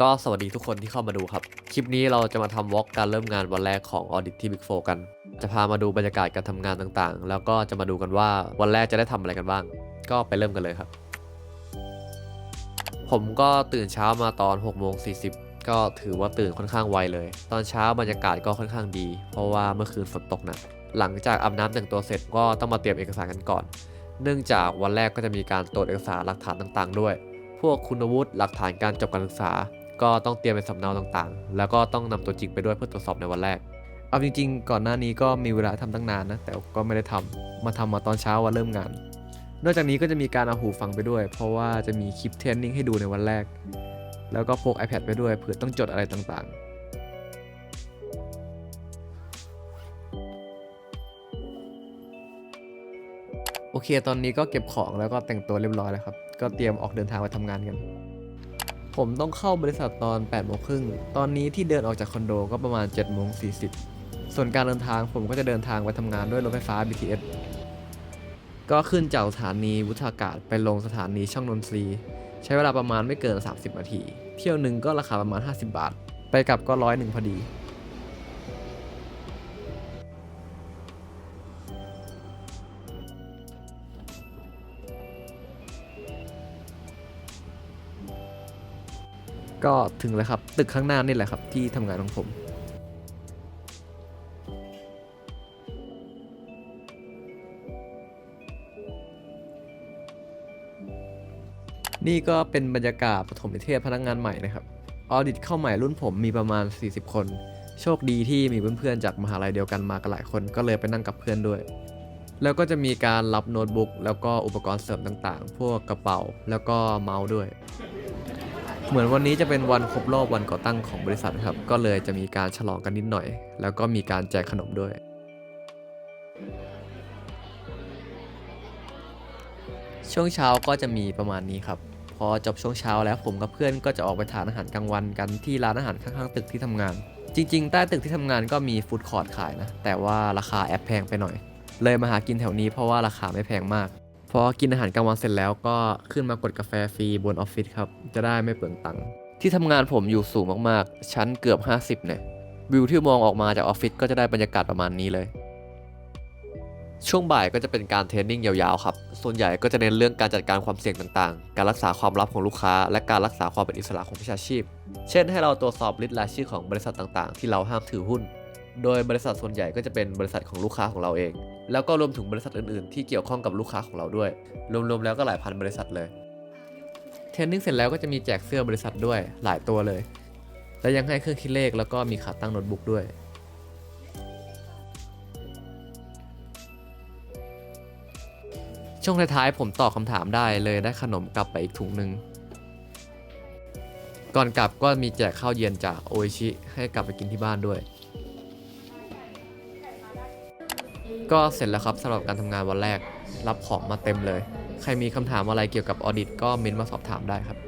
ก็สวัสดีทุกคนที่เข้ามาดูครับ คลิปนี้เราจะมาทำวอล์กการเริ่มงานวันแรกของ Audit ที่ Big 4กัน จะพามาดูบรรยากาศการทำงานต่างๆ แล้วก็จะมาดูกันว่าวันแรกจะได้ทำอะไรกันบ้าง ก็ไปเริ่มกันเลยครับ ผมก็ตื่นเช้ามาตอน6โมง40 ก็ถือว่าตื่นค่อนข้างไวเลย ตอนเช้าบรรยากาศก็ค่อนข้างดี เพราะว่าเมื่อคืนฝนตกหนักหลังจากอาบน้ำแต่งตัวเสร็จก็ต้องมาเตรียมเอกสารกันก่อน เนื่องจากวันแรกก็จะมีการตรวจเอกสารหลักฐานต่างๆ ด้วย พวกคุณวุฒิหลักฐานการจบการศึกษา ก็ต้องเตรียมเป็นสำเนาต่างๆ แล้วก็ต้องนำตัวจริงไปด้วยเพื่อตรวจสอบในวันแรก เอาจริงๆ ก่อนหน้านี้ก็มีเวลาทำตั้งนานนะ แต่ก็ไม่ได้ทำมาทำมาตอนเช้าวันเริ่มงาน นอกจากนี้ก็จะมีการเอาหูฟังไปด้วย เพราะว่าจะมีคลิปเทรนนิ่งให้ดูในวันแรก แล้วก็พก iPad ไปด้วยเผื่อต้องจดอะไรต่างๆโอเค ตอนนี้ก็เก็บของแล้วก็แต่งตัวเรียบร้อยแล้วครับ ก็เตรียมออกเดินทางไปทำงานกัน ผมต้องเข้าบริษัทตอน8โมงครึ่งตอนนี้ที่เดินออกจากคอนโดก็ประมาณ7โมง40ส่วนการเดินทางผมก็จะเดินทางไปทำงานด้วยรถไฟฟ้า BTS ก็ขึ้นจากสถานีวุฒากาศไปลงสถานีช่องนนทรีใช้เวลาประมาณไม่เกิน 30 นาที เที่ยวหนึ่งก็ราคาประมาณ 50 บาท ไปกลับก็ร้อยหนึ่งพอดี ก็ถึงแล้วครับ ตึกข้างหน้านี่แหละครับ ที่ทำงานของผม นี่ก็เป็นบรรยากาศปฐมนิเทศพนักงานใหม่นะครับ ออดิตเข้าใหม่รุ่นผมมีประมาณ 40 คน โชคดีที่มีเพื่อนๆจากมหาลัยเดียวกันมากันหลายคนก็เลยไปนั่งกับเพื่อนด้วยแล้วก็จะมีการรับโน้ตบุ๊กแล้วก็อุปกรณ์เสริมต่างๆ พวกกระเป๋าแล้วก็เมาส์ด้วย เหมือนวันนี้จะเป็นวันครบรอบวันก่อตั้งของบริษัทครับ ก็เลยจะมีการฉลองกันนิดหน่อย แล้วก็มีการแจกขนมด้วย ช่วงเช้าก็จะมีประมาณนี้ครับพอจบช่วงเช้าแล้วผมกับเพื่อนก็จะออกไปทานอาหารกลางวันกันที่ร้านอาหารข้างๆตึกที่ทำงาน จริง ๆ ใต้ตึกที่ทำงานก็มีฟู้ดคอร์ทขายนะ แต่ว่าราคาแอบแพงไปหน่อย เลยมาหากินแถวนี้เพราะว่าราคาไม่แพงมาก พอกินอาหารกลางวันเสร็จแล้วก็ขึ้นมากดกาแฟฟรีบนออฟฟิศครับ จะได้ไม่เปลืองตังค์ที่ทำงานผมอยู่สูงมากๆ ชั้นเกือบ 50 เนี่ย วิวที่มองออกมาจากออฟฟิศก็จะได้บรรยากาศประมาณนี้เลย ช่วงบ่ายก็จะเป็นการเทรนนิ่งยาวๆครับ ส่วนใหญ่ก็จะเน้นเรื่องการจัดการความเสี่ยงต่างๆ การรักษาความลับของลูกค้า และการรักษาความเป็นอิสระของวิชาชีพ เช่น ให้เราตรวจสอบลิสต์รายชื่อของบริษัทต่างๆ ที่เราห้ามถือหุ้น โดยบริษัทส่วนใหญ่ก็จะเป็นบริษัทของลูกค้าของเราเอง แล้วก็รวมถึงบริษัทอื่นๆ ที่เกี่ยวข้องกับลูกค้าของเราด้วย รวมๆแล้วก็หลายพันบริษัทเลย เทรนนิ่งเสร็จแล้วก็จะมีแจกเสื้อบริษัทด้วยหลายตัวเลย และยังให้เครื่องคิดเลขแล้วก็มีขาตั้งโน้ตบุ๊กด้วยช่วงท้ายๆผมตอบคำถามได้เลยได้ขนมกลับไปอีกถุงหนึ่งก่อนกลับก็มีแจกข้าวเย็นจากโออิชิให้กลับไปกินที่บ้านด้วย ก็เสร็จแล้วครับสำหรับการทำงานวันแรกรับของมาเต็มเลย ใครมีคำถามอะไรเกี่ยวกับออดิตก็เม้นมาสอบถามได้ครับ